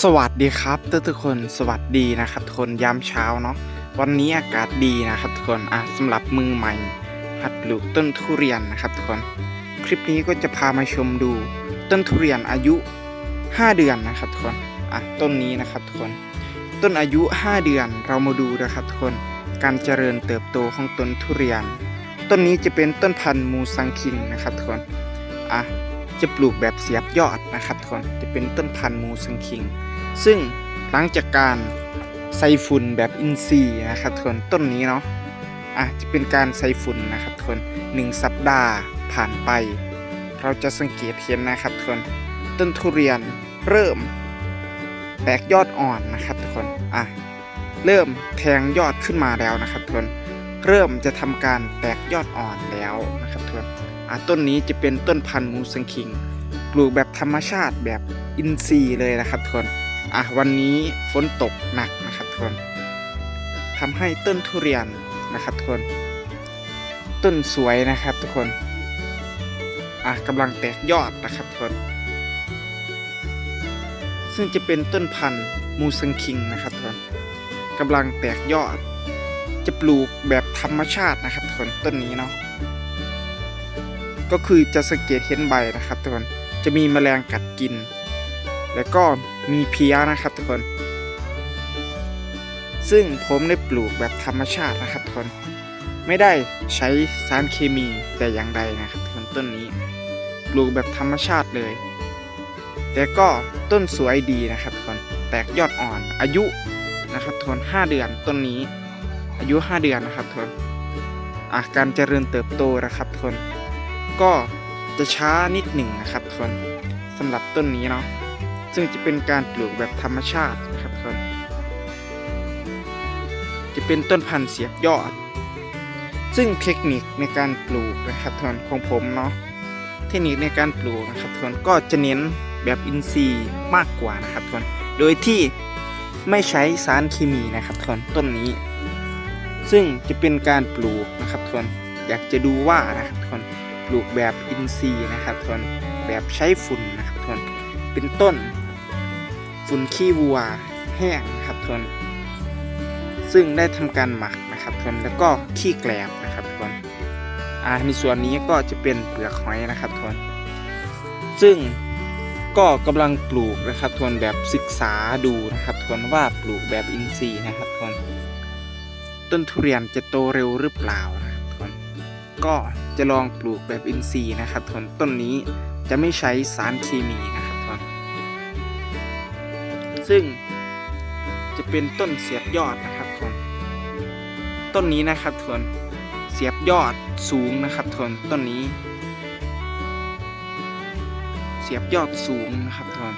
สวัสดีครับทุกทุกคนสวัสดีนะครับทุกคนยามเช้าเนาะวันนี้อากาศดีนะครับทุกคนอะสำหรับมือใหม่ หัดปลูกต้นทุเรียนนะครับทุกคนคลิปนี้ก็จะพามาชมดู ต้นทุเรียนอายุ 5 เดือนนะครับทุกคนอะต้นนี้นะครับทุกคน ต้นอายุ 5 เดือนเรามาดูนะครับทุกคนการเจริญเติบโตของต้นทุเรียน ต้นนี้จะเป็นต้นพันธุ์มูซังคิงนะครับทุกคนอะ จะปลูกแบบเสียบยอดนะครับทุกคนจะเป็นต้นพันธุ์มูซังคิง ซึ่งหลังจากการใส่ฝุ่นแบบอินทรีย์นะครับทุกคนต้นนี้เนาะอะจะเป็นการใส่ฝุ่นนะครับทุกคนหนึ่งสัปดาห์ผ่านไป เราจะสังเกตเห็นนะครับทุกคนต้นทุเรียนเริ่มแตกยอดอ่อนนะครับทุกคนอะเริ่มแทงยอดขึ้นมาแล้วนะครับทุกคนเริ่มจะทำการแตกยอดอ่อนแล้วนะครับทุกคน ต้นนี้จะเป็นต้นพันธุ์มูซังคิง ปลูกแบบธรรมชาติแบบอินทรีย์เลยนะครับทุกคนอะวันนี้ฝนตกหนักนะครับทุกคนทำให้ต้นทุเรียนนะครับทุกคน ต้นสวยนะครับทุกคนอะกำลังแตกยอดนะครับทุกคน ซึ่งจะเป็นต้นพันธุ์มูซังคิงนะครับทุกคนกำลังแตกยอด จะปลูกแบบธรรมชาตินะครับทุกคนต้นนี้เนาะ ก็คือจะสังเกตเห็นใบนะครับทุกคนจะมีแมลงกัดกิน แล้วก็มีเพี้ยนะครับทุกคน ซึ่งผมได้ปลูกแบบธรรมชาตินะครับทุกคนไม่ได้ใช้สารเคมีแต่อย่างใดนะครับทุกคนต้นนี้ ปลูกแบบธรรมชาติเลย แต่ก็ต้นสวยดีนะครับทุกคนแตกยอดอ่อนอายุนะครับทุกคน5เดือนต้นนี้ อายุ 5 เดือนนะครับทุกคนอะการเจริญเติบโตนะครับทุกคน ก็จะช้านิดหนึ่งนะครับทุกคนสำหรับต้นนี้เนาะซึ่งจะเป็นการปลูกแบบธรรมชาตินะครับทุกคนจะเป็นต้นพันธุ์เสียบยอด ซึ่งเทคนิคในการปลูกนะครับทุกคนของผมเนาะเทคนิคในการปลูกนะครับทุกคนก็จะเน้นแบบอินทรีย์มากกว่านะครับทุกคนโดยที่ไม่ใช้สารเคมีนะครับทุกคนต้นนี้ ซึ่งจะเป็นการปลูกนะครับทุกคนอยากจะดูว่านะครับทุกคน ปลูกแบบอินทรีย์นะครับทุกคนแบบใช้ฝุ่นนะครับทุกคนเป็นต้นฝุ่นขี้วัวแห้งนะครับทุกคนซึ่งได้ทำการหมักนะครับทุกคนแล้วก็ขี้แกลบนะครับทุกคนอ่าในส่วนนี้ก็จะเป็นเปลือกหอยนะครับทุกคนซึ่งก็กำลังปลูกนะครับทุกคนแบบศึกษาดูนะครับทุกคนว่าปลูกแบบอินทรีย์นะครับทุกคนต้นทุเรียนจะโตเร็วหรือเปล่านะ ก็จะลองปลูกแบบอินทรีย์นะครับทนต้นนี้จะไม่ใช้สารเคมีนะครับทนซึ่งจะเป็นต้นเสียบยอดนะครับทนต้นนี้นะครับทนเสียบยอดสูงนะครับทนต้นนี้ เสียบยอดสูงนะครับทน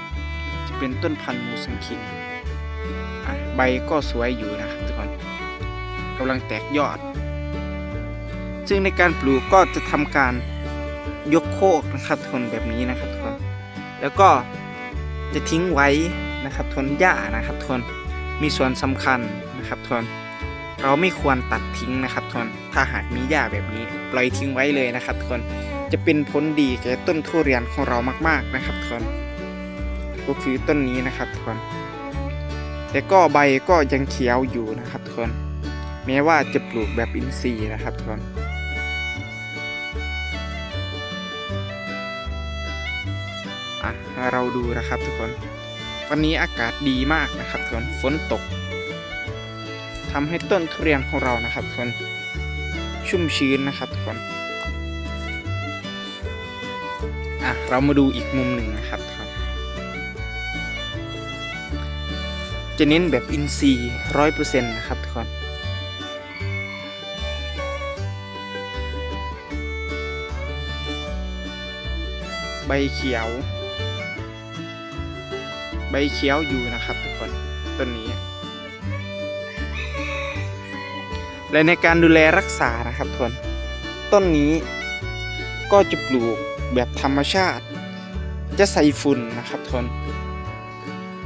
จะเป็นต้นพันธุ์มูสังคิงใบก็สวยอยู่นะครับทุกคนกำลังแตกยอด ซึ่งในการปลูกก็จะทำการยกโคกนะครับทนแบบนี้นะครับทนแล้วก็จะทิ้งไว้นะครับทนหญ้านะครับทนมีส่วนสำคัญนะครับทนเราไม่ควรตัดทิ้งนะครับทนถ้าหากมีหญ้าแบบนี้ ปล่อยทิ้งไว้เลยนะครับทนจะเป็นผลดีแก่ต้นทุเรียนของเรามาก ๆนะครับทนก็คือต้นนี้นะครับทนแต่ก็ใบก็ยังเขียวอยู่นะครับทนแม้ว่าจะปลูกแบบอินทรีย์นะครับทน เราดูนะครับทุกคน วันนี้อากาศดีมากนะครับทุกคนฝนตกทำให้ต้นทุเรียนของเรานะครับทุกคนชุ่มชื้นนะครับทุกคนอะเรามาดูอีกมุมหนึ่งนะครับทุกคนจะเน้นแบบอินทรีย์ร้อยเปอร์เซ็นต์นะครับทุกคนใบเขียว ใบเขียวอยู่นะครับทุกคนต้นนี้ และในการดูแลรักษานะครับทุกคนต้นนี้ก็จะปลูกแบบธรรมชาติ จะใส่ฝุ่นนะครับทุกคน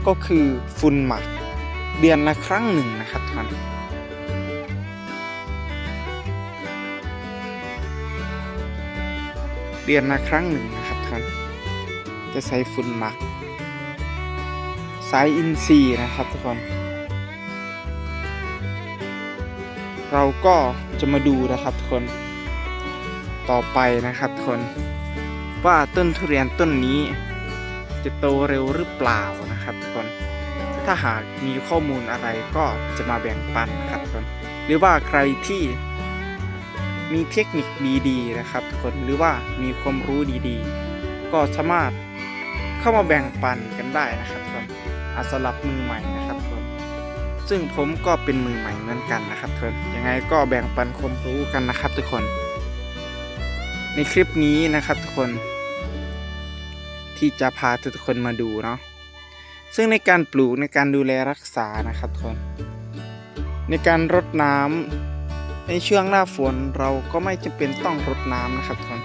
ก็คือฝุ่นหมักเดือนละครั้งหนึ่งนะครับทุกคนเดือนละครั้งหนึ่งนะครับท่านจะใส่ฝุ่นหมัก สายอินทรีนะครับทุกคน เราก็จะมาดูนะครับทุกคน ต่อไปนะครับทุกคน ว่าต้นทุเรียนต้นนี้ จะโตเร็วหรือเปล่านะครับทุกคน ถ้าหากมีข้อมูลอะไรก็จะมาแบ่งปันนะครับทุกคน หรือว่าใครที่มีเทคนิคดีๆนะครับทุกคนหรือว่ามีความรู้ดีๆ ก็สามารถเข้ามาแบ่งปันกันได้นะครับ อาสำหรับมือใหม่นะครับทุกคนซึ่งผมก็เป็นมือใหม่เหมือนกันนะครับทุกคนยังไงก็แบ่งปันความรู้กันนะครับทุกคน ในคลิปนี้นะครับทุกคน ที่จะพาทุกคนมาดูเนาะซึ่งในการปลูกในการดูแลรักษานะครับทุกคน ในการรดน้ำในช่วงหน้าฝนเราก็ไม่จำเป็นต้องรดน้ำนะครับทุกคน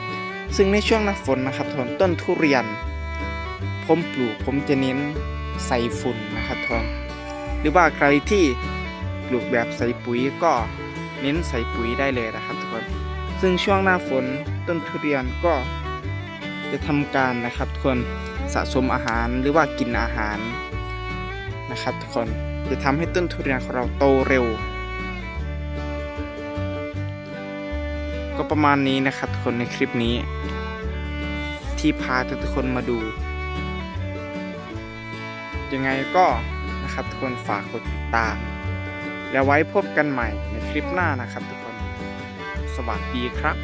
ซึ่งในช่วงหน้าฝนนะครับทุกคนต้นทุเรียน ผมปลูกผมจะเน้น ใส่ฝุ่นนะครับทุกคนหรือว่าใครที่ปลูกแบบใส่ปุ๋ยก็เน้นใส่ปุ๋ยได้เลยนะครับทุกคน ซึ่งช่วงหน้าฝนต้นทุเรียนก็จะทำการนะครับทุกคนสะสมอาหารหรือว่ากินอาหารนะครับทุกคนจะทำให้ต้นทุเรียนของเราโตเร็ว ก็ประมาณนี้นะครับทุกคนในคลิปนี้ ที่พาทุกคนมาดู ยังไงก็นะครับทุกคนฝากกดติดตาม แล้วไว้พบกันใหม่ในคลิปหน้านะครับทุกคน สวัสดีครับ